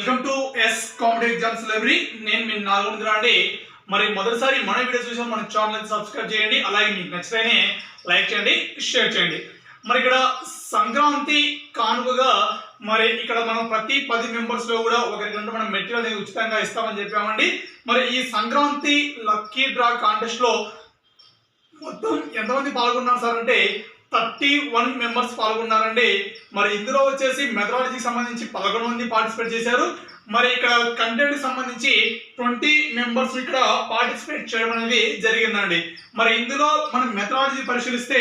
Welcome to S competitive exams library నేను మీ నాలుగు అండి మరి మొదటిసారి మన వీడియో చూసిన మన ఛానల్ సబ్స్క్రైబ్ చేయండి. అలాగే మీకు నచ్చితేనే లైక్ చేయండి షేర్ చేయండి. మరి ఇక్కడ సంక్రాంతి కానుకగా మరి ఇక్కడ మనం ప్రతి పది మెంబర్స్లో కూడా గంట మనం మెటీరియల్ అనేది ఉచితంగా ఇస్తామని చెప్పామండి. మరి ఈ సంక్రాంతి లక్కీ డ్రా కాంటెస్ట్లో మొత్తం ఎంతమంది పాల్గొన్నారు సార్ అంటే థర్టీ వన్ మెంబర్స్ పాల్గొన్నారండి. మరి ఇందులో వచ్చేసి మెథడాలజీకి సంబంధించి పదకొండు మంది పార్టిసిపేట్ చేశారు. మరి ఇక్కడ కంటెంట్ సంబంధించి ట్వంటీ మెంబర్స్ ఇక్కడ పార్టిసిపేట్ చేయడం అనేది జరిగిందండి. మరి ఇందులో మనం మెథడాలజీ పరిశీలిస్తే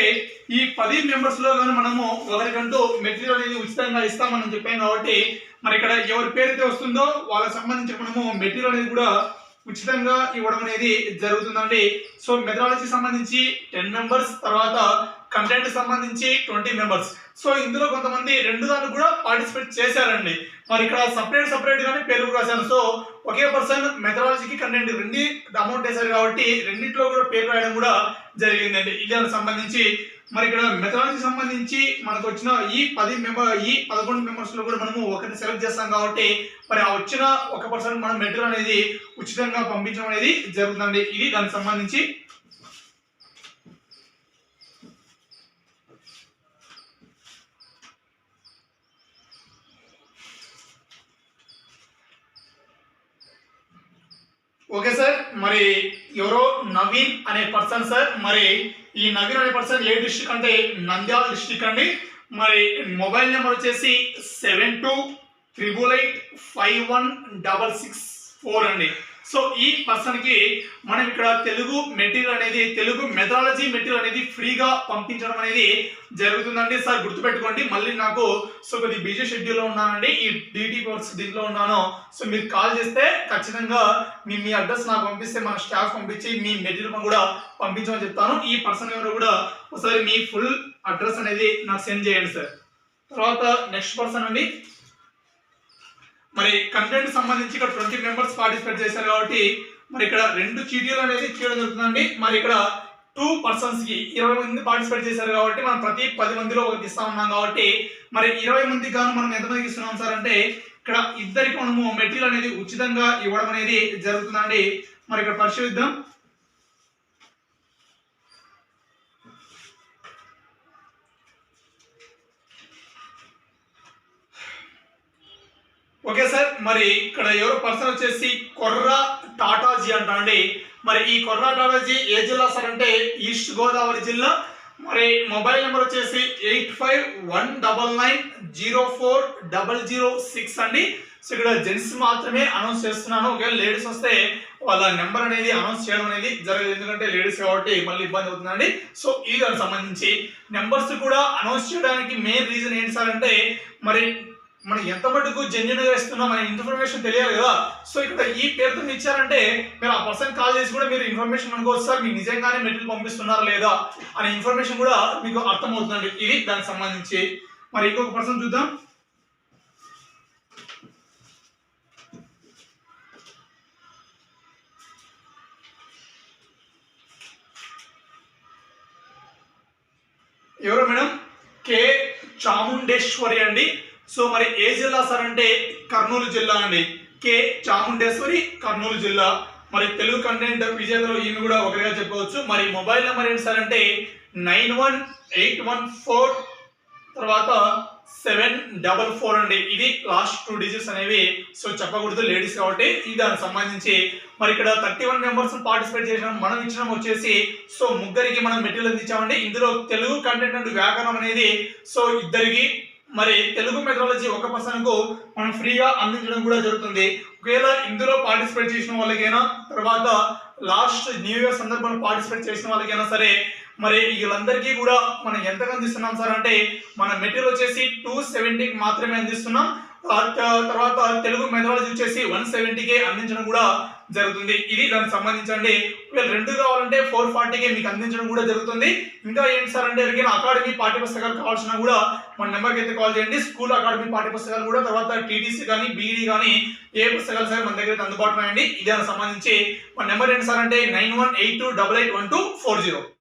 ఈ పది మెంబర్స్లో కానీ మనము ఒకరికంటూ మెటీరియల్ అనేది ఉచితంగా ఇస్తామని చెప్పాం కాబట్టి మరి ఇక్కడ ఎవరి పేరైతే వస్తుందో వాళ్ళకి సంబంధించి మనము మెటీరియల్ అనేది కూడా ఉచితంగా ఇవ్వడం అనేది జరుగుతుందండి. సో మెథడాలజీ సంబంధించి టెన్ మెంబర్స్ తర్వాత కంటెంట్ సంబంధించి ట్వంటీ మెంబర్స్ సో ఇందులో కొంతమంది రెండు దాన్ని కూడా పార్టిసిపేట్ చేశారండి. మరి ఇక్కడ సపరేట్ సపరేట్ గానే పేరు రాశాను సో ఒకే పర్సన్ మెథడాలజీకి కంటెంట్ రెండు అమౌంట్ వేశారు కాబట్టి రెండింటిలో కూడా పేరు రాయడం కూడా జరిగిందండి. ఇది దానికి సంబంధించి. మరి ఇక్కడ మెథడాలజీ సంబంధించి మనకు వచ్చిన ఈ పది మెంబర్ ఈ పదకొండు మెంబర్స్లో కూడా మనము ఒకరిని సెలెక్ట్ చేస్తాం కాబట్టి మరి ఆ వచ్చిన ఒక పర్సన్ మనం మెటీరియల్ అనేది ఉచితంగా పంపించడం అనేది జరుగుతుంది ఇది దానికి సంబంధించి ఓకే సార్ మరి ఎవరో నవీన్ అనే పర్సన్ సార్ మరి ఈ నవీన్ అనే పర్సన్ ఏ డిస్ట్రిక్ట్ అంటే నంద్యాల డిస్ట్రిక్ట్ అండి. మరి మొబైల్ నెంబర్ వచ్చేసి seven two triple eight five one double six four అండి. సో ఈ పర్సన్కి మనం ఇక్కడ తెలుగు మెటీరియల్ అనేది తెలుగు మెథడాలజీ మెటీరియల్ అనేది ఫ్రీగా పంపించడం అనేది జరుగుతుందండి. సార్ గుర్తుపెట్టుకోండి. మళ్ళీ నాకు సో కొద్ది బిజీ షెడ్యూల్లో ఉన్నానండి. ఈ డీటీ కోర్స్ దీంట్లో ఉన్నాను. సో మీరు కాల్ చేస్తే ఖచ్చితంగా మీ మీ అడ్రస్ నాకు పంపిస్తే మన స్టాఫ్ పంపించి మీ మెటీరియల్ కూడా పంపించమని చెప్తాను. ఈ పర్సన్ ఎవరు కూడా ఒకసారి మీ ఫుల్ అడ్రస్ అనేది నాకు సెండ్ చేయండి సార్ తర్వాత నెక్స్ట్ పర్సన్ అండి. మరి కంటెంట్ సంబంధించి ఇక్కడ ట్వంటీ మెంబర్స్ పార్టిసిపేట్ చేశారు కాబట్టి మరి ఇక్కడ రెండు చీటీలు అనేది చేయడం జరుగుతుందండి. మరి ఇక్కడ టూ పర్సన్స్కి ఇరవై మంది పార్టిసిపేట్ చేశారు కాబట్టి మనం ప్రతి పది మందిలో ఒకరికి ఇస్తా ఉన్నాం కాబట్టి మరి ఇరవై మందికి గాను మనం ఎంతమందికి ఇస్తున్నాం సార్ అంటే ఇక్కడ ఇద్దరికి మనము మెటీరియల్ అనేది ఉచితంగా ఇవ్వడం అనేది జరుగుతుందండి. మరి ఇక్కడ పరిశీలిద్దాం. ఓకే సార్ మరి ఇక్కడ ఎవరు పర్సన్ వచ్చేసి కొర్ర టాటాజీ అంటండి మరి ఈ కొర్ర టాటాజీ ఏ జిల్లా సార్ అంటే? ఈస్ట్ గోదావరి జిల్లా. మరి మొబైల్ నెంబర్ వచ్చేసి eight five one double nine zero four double zero six అండి. సో ఇక్కడ జెంట్స్ మాత్రమే అనౌన్స్ చేస్తున్నాను. ఒకవేళ లేడీస్ వస్తే వాళ్ళ నెంబర్ అనేది అనౌన్స్ చేయడం అనేది జరగదు ఎందుకంటే లేడీస్ కాబట్టి మళ్ళీ ఇబ్బంది అవుతుందండి. సో ఈ దానికి సంబంధించి నెంబర్స్ కూడా అనౌన్స్ చేయడానికి మెయిన్ రీజన్ ఏంటి సార్ అంటే మరి మనం ఎంత మటుకు జెన్యున్గా ఇస్తున్నాం అనే ఇన్ఫర్మేషన్ తెలియాలి కదా. సో ఇక్కడ ఈ పేరుతో ఇచ్చారంటే మీరు ఆ పర్సన్ కాల్ చేసి కూడా మీరు ఇన్ఫర్మేషన్ అనుకోవచ్చు సార్ మీకు నిజంగానే మెటీరియల్ పంపిస్తున్నారా లేదా అనే ఇన్ఫర్మేషన్ కూడా మీకు అర్థమవుతుందండి. ఇది దానికి సంబంధించి. మరి ఇంకొక పర్సన్ చూద్దాం. ఎవరు మేడం? కే చాముండేశ్వరి అండి. సో మరి ఏ జిల్లా సార్ అంటే కర్నూలు జిల్లా అండి. కే. చాముండేశ్వరి కర్నూలు జిల్లా. మరి తెలుగు కంటెంట్ విజేతలు ఈమె కూడా ఒకరిగా చెప్పవచ్చు. మరి మొబైల్ నెంబర్ ఏంటి సార్ అంటే nine one eight one four తర్వాత సెవెన్ డబల్ ఫోర్ అండి. ఇది లాస్ట్ టూ డిజిట్స్ అనేవి. సో చెప్పకూడదు లేడీస్ కాబట్టి ఇది దానికి సంబంధించి. మరి ఇక్కడ థర్టీ వన్ మెంబర్స్ పార్టిసిపేట్ చేసిన. మనం ఇచ్చిన వచ్చేసి. సో ముగ్గురికి మనం మెటీరియల్ అందించామండి. ఇందులో తెలుగు కంటెంట్ అండ్ వ్యాకరణం అనేది. సో ఇద్దరికి మరి తెలుగు మెథడాలజీ ఒక పర్సన్కు మనం ఫ్రీగా అందించడం కూడా జరుగుతుంది. ఒకవేళ ఇందులో పార్టిసిపేట్ చేసిన వాళ్ళకైనా తర్వాత లాస్ట్ న్యూ ఇయర్ సందర్భంలో పార్టిసిపేట్ చేసిన వాళ్ళకైనా సరే మరి వీళ్ళందరికీ కూడా మనం ఎంతగా అందిస్తున్నాం సార్ అంటే మన మెటీరియల్ వచ్చేసి టూ సెవెంటీకి మాత్రమే అందిస్తున్నాం. తర్వాత తెలుగు మెథడాలజీ వచ్చేసి వన్ సెవెంటీకే అందించడం కూడా జరుగుతుంది. ఇది దానికి సంబంధించండి. ఒకవేళ రెండు కావాలంటే ఫోర్ ఫార్టీకే మీకు అందించడం కూడా జరుగుతుంది. ఇంకా ఏంటి సార్ అంటే ఎవరికైనా అకాడమీ పాఠ్య పుస్తకాలు కావాల్సిన కూడా మన నెంబర్కి అయితే కాల్ చేయండి. స్కూల్ అకాడమీ పాఠ్య పుస్తకాలు కూడా తర్వాత టీటీసీ కానీ బీఈడి కానీ ఏ పుస్తకాలు సరే మన దగ్గర అయితే అందుబాటులో ఉన్నాయండి. ఇది దానికి సంబంధించి మన నెంబర్ ఏంటి సార్ అంటే nine one eight two double eight one two four zero.